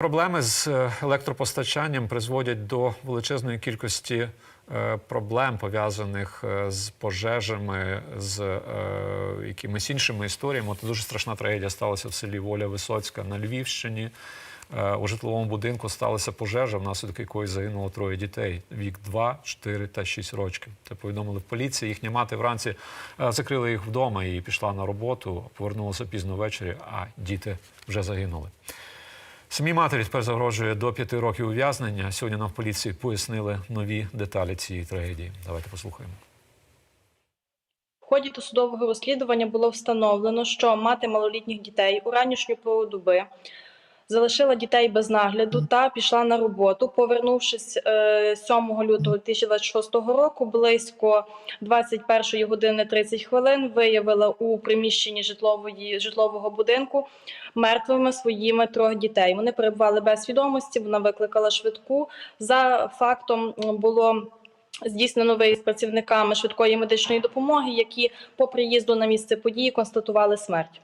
Проблеми з е, електропостачанням призводять до величезної кількості е, проблем, пов'язаних е, з пожежами, з якимись іншими історіями. От дуже страшна трагедія сталася в селі Воля Висоцька на Львівщині. У житловому будинку сталася пожежа, внаслідок якої загинуло троє дітей: вік 2, 4 та 6 років. Це повідомили в поліції. Їхня мати вранці закрила їх вдома і пішла на роботу. Повернулася пізно ввечері, а діти вже загинули. Самій матері тепер загрожує до п'яти років ув'язнення. Сьогодні нам в поліції пояснили нові деталі цієї трагедії. Давайте послухаємо. В ході досудового розслідування було встановлено, що мати малолітніх дітей у ранішню пору доби залишила дітей без нагляду та пішла на роботу. Повернувшись е, 7 лютого 2026 року, близько 21 години 30 хвилин виявила у приміщенні житлової житлового будинку мертвими своїми трьох дітей. Вони перебували без свідомості. Вона викликала швидку. За фактом було здійснено виїзд працівниками швидкої медичної допомоги, які по приїзду на місце події констатували смерть.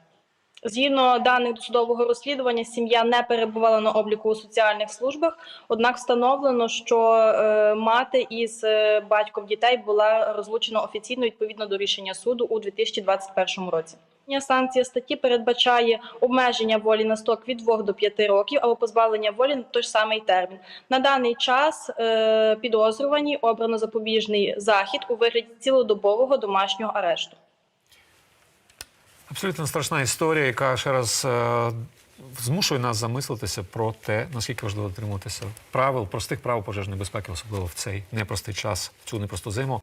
Згідно даних досудового розслідування, сім'я не перебувала на обліку у соціальних службах, однак встановлено, що е, мати із е, батьком дітей була розлучена офіційно відповідно до рішення суду у 2021 році. Санкція статті передбачає обмеження волі на строк від 2 до 5 років або позбавлення волі на той ж самий термін. На даний час е, підозрювані обрано запобіжний захід у вигляді цілодобового домашнього арешту. Абсолютно страшна історія, яка ще раз е, змушує нас замислитися про те, наскільки важливо дотримуватися правил, простих правил пожежної безпеки, особливо в цей непростий час, в цю непросту зиму.